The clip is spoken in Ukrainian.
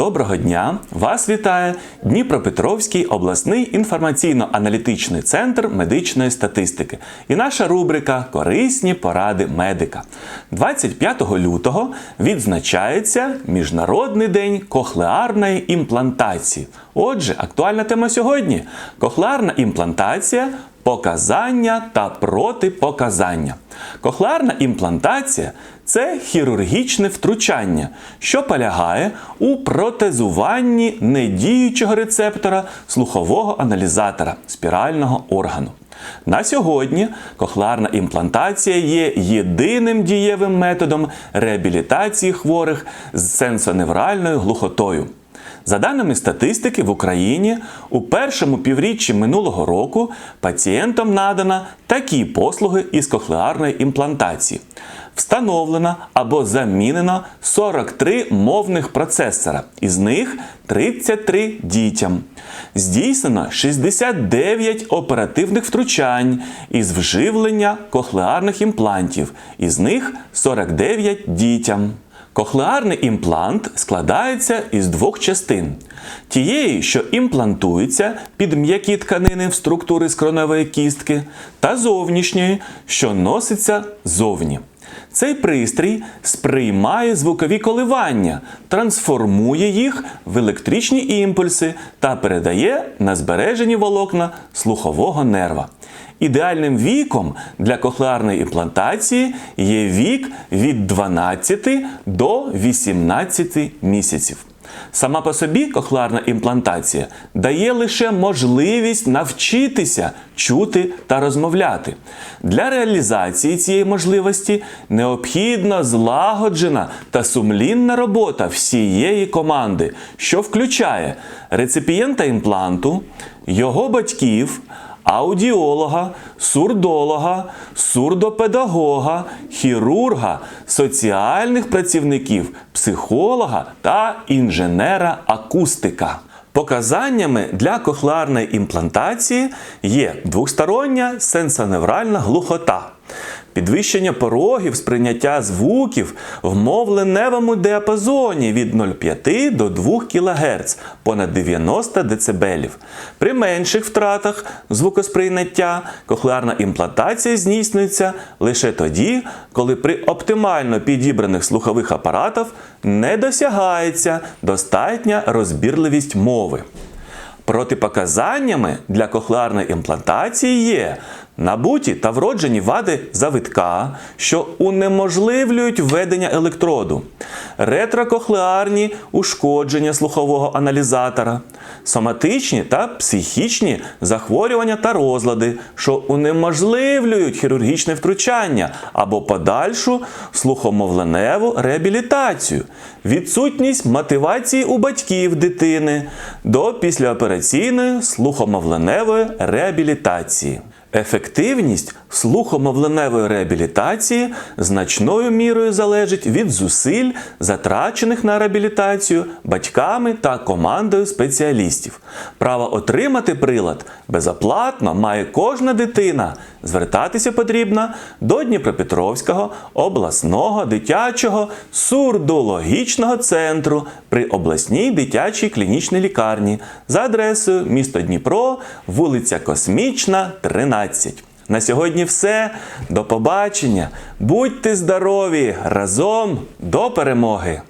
Доброго дня! Вас вітає Дніпропетровський обласний інформаційно-аналітичний центр медичної статистики і наша рубрика Корисні поради медика. 25 лютого відзначається Міжнародний день кохлеарної імплантації. Отже, актуальна тема сьогодні кохлеарна імплантація. Показання та протипоказання. Кохлеарна імплантація це хірургічне втручання, що полягає у протезуванні недіючого рецептора слухового аналізатора спірального органу. На сьогодні кохлеарна імплантація є єдиним дієвим методом реабілітації хворих з сенсоневральною глухотою. За даними статистики, в Україні у першому півріччі минулого року пацієнтам надано такі послуги із кохлеарної імплантації. Встановлено або замінено 43 мовних процесора, із них 33 дітям. Здійснено 69 оперативних втручань із вживлення кохлеарних імплантів, із них 49 дітям. Кохлеарний імплант складається із двох частин: тієї, що імплантується під м'які тканини в структури скроневої кістки, та зовнішньої, що носиться зовні. Цей пристрій сприймає звукові коливання, трансформує їх в електричні імпульси та передає на збережені волокна слухового нерва. Ідеальним віком для кохлеарної імплантації є вік від 12 до 18 місяців. Сама по собі кохлеарна імплантація дає лише можливість навчитися чути та розмовляти. Для реалізації цієї можливості необхідна злагоджена та сумлінна робота всієї команди, що включає реципієнта імпланту, його батьків аудіолога, сурдолога, сурдопедагога, хірурга, соціальних працівників, психолога та інженера-акустика. Показаннями для кохлеарної імплантації є двостороння сенсоневральна глухота. Підвищення порогів сприйняття звуків в мовленевому діапазоні від 0,5 до 2 кГц понад 90 дБ. При менших втратах звукосприйняття кохлеарна імплантація здійснюється лише тоді, коли при оптимально підібраних слухових апаратах не досягається достатня розбірливість мови. Протипоказаннями для кохлеарної імплантації є набуті та вроджені вади завитка, що унеможливлюють введення електроду, ретрокохлеарні ушкодження слухового аналізатора, соматичні та психічні захворювання та розлади, що унеможливлюють хірургічне втручання або подальшу слухомовленеву реабілітацію, відсутність мотивації у батьків дитини до післяопераційної слухомовленевої реабілітації. Ефективність слухомовленевої реабілітації значною мірою залежить від зусиль, затрачених на реабілітацію батьками та командою спеціалістів. Право отримати прилад безоплатно має кожна дитина. Звертатися потрібно до Дніпропетровського обласного дитячого сурдологічного центру при обласній дитячій клінічній лікарні за адресою місто Дніпро, вулиця Космічна, 13. На сьогодні все. До побачення. Будьте здорові! Разом до перемоги!